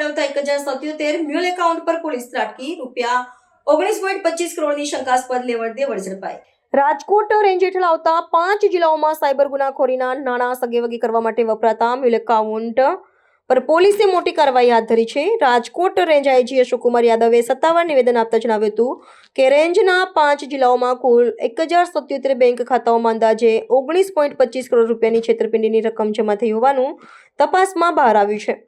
એક હજાર સત્યોતેર મ્યુલ એકાઉન્ટ પર પોલીસ ત્રાટકી, રૂપિયા ઓગણીસ પોઈન્ટ પચીસ કરોડની શંકાસ્પદ લેવડ દેવડ ઝડપાઈ. રાજકોટ રેન્જ હેઠળ આવતા પાંચ જિલ્લાઓમાં સાયબર ગુનાખોરીના નાણાં સગેવગી કરવા માટે વપરાતા મ્યુલ એકાઉન્ટ પર પોલીસે મોટી કાર્યવાહી હાથ ધરી છે. રાજકોટ રેન્જ આઈજી અશોકકુમાર યાદવે સત્તાવાર નિવેદન આપતા જણાવ્યું હતું કે રેન્જના પાંચ જિલ્લાઓમાં કુલ એક હજાર સત્યોતેર બેંક ખાતાઓમાં અંદાજે ઓગણીસ પોઈન્ટ પચીસ કરોડ રૂપિયાની છેતરપિંડીની રકમ જમા થઈ હોવાનું તપાસમાં બહાર આવ્યું છે.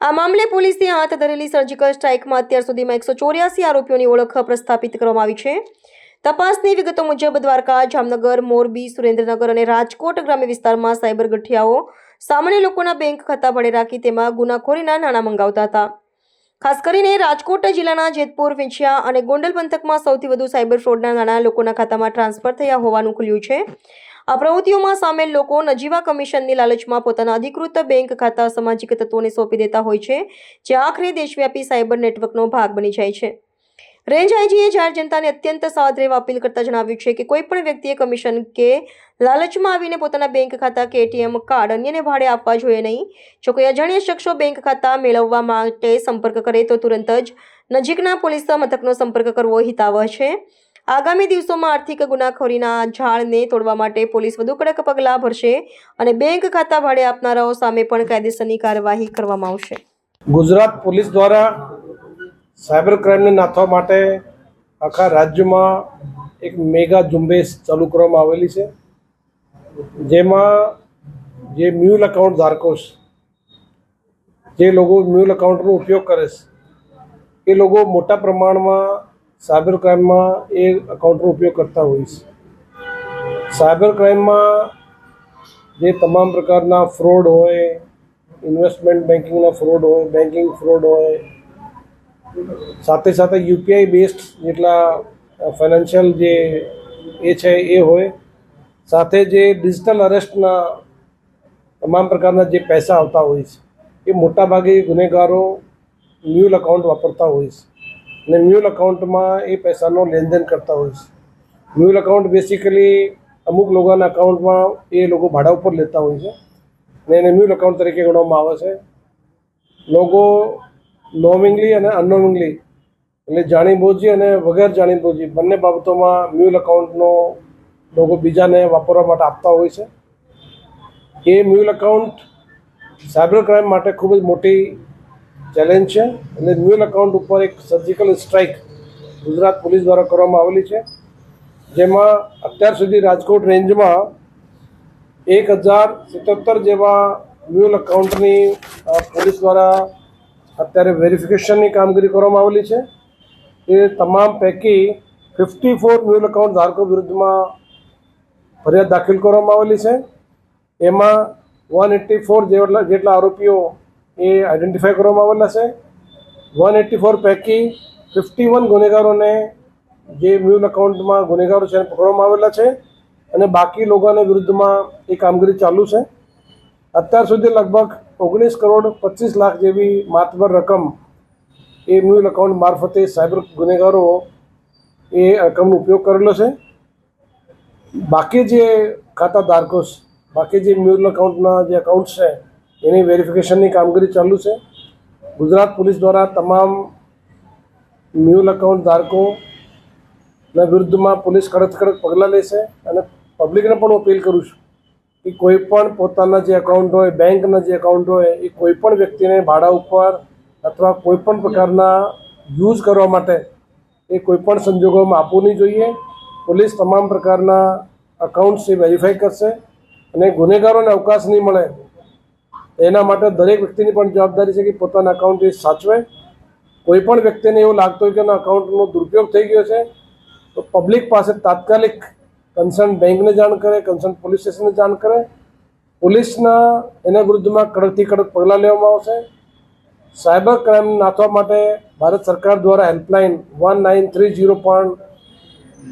આ મામલે પોલીસે હાથ ધરેલી સર્જિકલ સ્ટ્રાઇકમાં અત્યાર સુધીમાં એકસો ચોર્યાસી આરોપીઓની ઓળખ પ્રસ્થાપિત કરવામાં આવી છે. તપાસની વિગતો મુજબ દ્વારકા, જામનગર, મોરબી, સુરેન્દ્રનગર અને રાજકોટ ગ્રામ્ય વિસ્તારમાં સાયબર ગઠિયાઓ સામાન્ય લોકોના બેંક ખાતા ભળે રાખી તેમાં ગુનાખોરીના નાણાં મંગાવતા હતા. ખાસ કરીને રાજકોટ જિલ્લાના જેતપુર, વિંછિયા અને ગોંડલ પંથકમાં સૌથી વધુ સાયબર ફ્રોડના નાણાં લોકોના ખાતામાં ટ્રાન્સફર થયા હોવાનું ખુલ્યું છે. આ પ્રવૃત્તિઓમાં સામેલ લોકો નજીવા કમિશનની લાલચમાં પોતાના અધિકૃત બેંક ખાતા સામાજિક તત્વોને સોંપી દેતા હોય છે, જે આખરે દેશવ્યાપી સાયબર નેટવર્કનો ભાગ બની જાય છે. રેન્જ આઈજીએ જાહેર જનતાને અત્યંત સાવધ રહેવા અપીલ કરતા જણાવ્યું છે કે કોઈપણ વ્યક્તિએ કમિશન કે લાલચમાં આવીને પોતાના બેંક ખાતા કે એટીએમ કાર્ડ અન્યને ભાડે આપવા જોઈએ નહીં, જો કોઈ અજાણ્યા શખ્સો બેંક ખાતા મેળવવા માટે સંપર્ક કરે તો તુરંત જ નજીકના પોલીસ મથકનો સંપર્ક કરવો હિતાવહ છે. આગામી દિવસોમાં આર્થિક ગુનાખોરીના ઝાડને તોડવા માટે પોલીસ વધુ કડક પગલાં ભરશે અને બેંક ખાતા ભાડે આપનારાઓ સામે પણ કાયદેસરની કાર્યવાહી કરવામાં આવશે. ગુજરાત પોલીસ દ્વારા સાયબર ક્રાઇમને નાથવા માટે આખા રાજ્યમાં એક મેગા ઝુંબેશ ચાલુ કરવામાં આવેલી છે. જેમાં જે મ્યુલ એકાઉન્ટ ધારકો છે, જે લોકો મ્યુલ એકાઉન્ટનો ઉપયોગ કરે છે, એ લોકો મોટા પ્રમાણમાં સાયબર ક્રાઇમમાં એ અકાઉન્ટનો ઉપયોગ કરતા હોઈશ સાયબર ક્રાઇમમાં જે તમામ પ્રકારના ફ્રોડ હોય ઇન્વેસ્ટમેન્ટ બેન્કિંગના ફ્રોડ હોય બેન્કિંગ ફ્રોડ હોય, સાથે સાથે યુપીઆઈ બેસ્ડ જેટલા ફાઇનાન્શિયલ જે એ છે એ હોય, સાથે જે ડિજિટલ અરેસ્ટના તમામ પ્રકારના જે પૈસા આવતા હોય છે, એ મોટાભાગે ગુનેગારો મ્યુલ અકાઉન્ટ વાપરતા હોય છે. અને મ્યુલ અકાઉન્ટમાં એ પૈસાનો લેનદેન કરતા હોય છે. મ્યુલ અકાઉન્ટ બેસિકલી અમુક લોકોના અકાઉન્ટમાં એ લોકો ભાડા ઉપર લેતા હોય છે અને એને મ્યુલ અકાઉન્ટ તરીકે ગણવામાં આવે છે. લોકો નોમિંગલી અને અનનોમિંગલી એટલે જાણીબોજી અને વગર જાણીબોજી બંને બાબતોમાં મ્યુલ અકાઉન્ટનો લોકો બીજાને વાપરવા માટે આપતા હોય છે. એ મ્યુલ અકાઉન્ટ સાયબર ક્રાઇમ માટે ખૂબ જ મોટી ચેલેન્જ છે એટલે મ્યુઅલ એકાઉન્ટ ઉપર એક સર્જિકલ સ્ટ્રાઇક ગુજરાત પોલીસ દ્વારા કરવામાં આવેલી છે. જેમાં અત્યાર સુધી રાજકોટ રેન્જમાં એક હજાર સિત્તોતેર જેવા મ્યુઅલ એકાઉન્ટની પોલીસ દ્વારા અત્યારે વેરિફિકેશનની કામગીરી કરવામાં આવેલી છે. એ તમામ પૈકી ફિફ્ટી ફોર મ્યુઅલ એકાઉન્ટ ધારકો વિરુદ્ધમાં ફરિયાદ દાખલ કરવામાં આવેલી છે. એમાં વન એટી ફોર જેટલા જેટલા આરોપીઓ એ આઈડેન્ટિફાય કરવામાં આવેલા છે. વન એટી ફોર પૈકી ફિફ્ટી વન ગુનેગારોને જે મ્યુલ અકાઉન્ટમાં ગુનેગારો છે પકડવામાં આવેલા છે અને બાકી લોકોને વિરુદ્ધમાં એ કામગીરી ચાલુ છે. અત્યાર સુધી લગભગ ઓગણીસ કરોડ પચીસ લાખ જેવી માતબર રકમ એ મ્યુલ એકાઉન્ટ મારફતે સાયબર ગુનેગારો એ રકમનો ઉપયોગ કરેલો છે. બાકી જે ખાતા ધારકો બાકી જે મ્યુલ એકાઉન્ટના જે એકાઉન્ટ છે એની વેરિફિકેશનની કામગીરી ચાલુ છે. ગુજરાત પોલીસ દ્વારા તમામ મ્યુલ એકાઉન્ટ ધારકોના વિરુદ્ધમાં પોલીસ કડક કડક પગલાં લેશે અને પબ્લિકને પણ હું અપીલ કરું છું કે કોઈ પણ પોતાના જે એકાઉન્ટ હોય, બેંકના જે એકાઉન્ટ હોય, એ કોઈ પણ વ્યક્તિને ભાડા ઉપર અથવા કોઈ પણ પ્રકારના યુઝ કરવા માટે એ કોઈ પણ સંજોગોમાં આપવું નહીં જોઈએ. પોલીસ તમામ પ્રકારના અકાઉન્ટ્સ એ વેરીફાઈ કરશે અને ગુનેગારોને અવકાશ નહીં મળે એના માટે દરેક વ્યક્તિની પણ જવાબદારી છે કે પોતાના અકાઉન્ટ એ સાચવે. કોઈ પણ વ્યક્તિને એવું લાગતું હોય કે એના અકાઉન્ટનો દુરુપયોગ થઈ ગયો છે, તો પબ્લિક પાસે તાત્કાલિક કન્સર્ન બેંકને જાણ કરે કન્સર્ન પોલીસ સ્ટેશનને જાણ કરે. પોલીસના એના વિરુદ્ધમાં કડકથી કડક પગલાં લેવામાં આવશે. સાયબર ક્રાઇમ નાથવા માટે ભારત સરકાર દ્વારા helpline one nine three zero પણ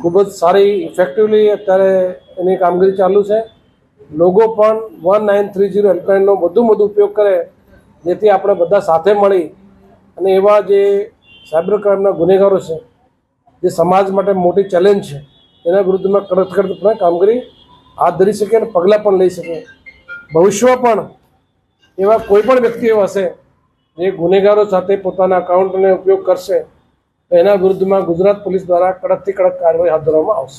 ખૂબ જ સારી ઇફેક્ટિવલી અત્યારે એની કામગીરી ચાલુ છે. લોકો પણ વન નાઇન થ્રી જીરો હેલ્પલાઇનનો વધુ વધુ ઉપયોગ કરે, જેથી આપણે બધા સાથે મળી અને એવા જે સાયબર ક્રાઇમના ગુનેગારો છે, જે સમાજ માટે મોટી ચેલેન્જ છે, એના વિરુદ્ધમાં કડક કડક કામગીરી હાથ ધરી શકે અને પગલાં પણ લઈ શકે ભવિષ્યમાં પણ એવા કોઈ પણ વ્યક્તિઓ હશે, જે ગુનેગારો સાથે પોતાના અકાઉન્ટને ઉપયોગ કરશે, તો એના વિરુદ્ધમાં ગુજરાત પોલીસ દ્વારા કડકથી કડક કાર્યવાહી હાથ ધરવામાં આવશે.